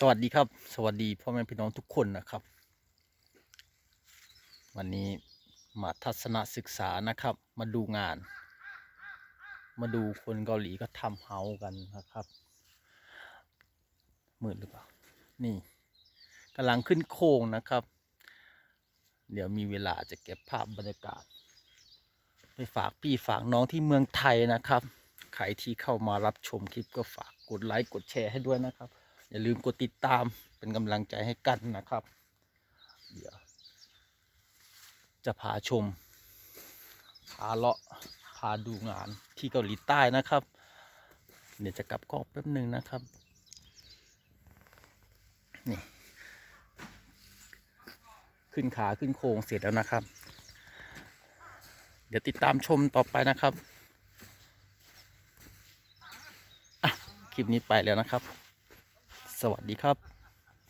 สวัสดีครับ สวัสดีพ่อแม่พี่น้องทุกคนนะครับ วันนี้มาทัศนศึกษานะครับ มาดูงาน มาดูคนเกาหลีก็ทำเฮากันนะครับมืดหรือเปล่า นี่กำลังขึ้นโค้งนะครับ เดี๋ยวมีเวลาจะเก็บภาพบรรยากาศ ไปฝากพี่ฝากน้องที่เมืองไทยนะครับ ใครที่เข้ามารับชมคลิปก็ฝากกดไลค์กดแชร์ให้ด้วยนะครับ อย่าลืมกดติดตามเป็นกำลังใจให้กันนะครับ เดี๋ยว จะพาชม พาเลาะ พาดูงานที่เกาหลีใต้นะครับ เดี๋ยวจะกลับกล้องแป๊บหนึ่งนะครับ นี่ ขึ้นขาขึ้นโครงเสร็จแล้วนะครับ เดี๋ยวติดตามชมต่อไปนะครับอะคลิปนี้ไปแล้วนะครับ สวัสดีครับ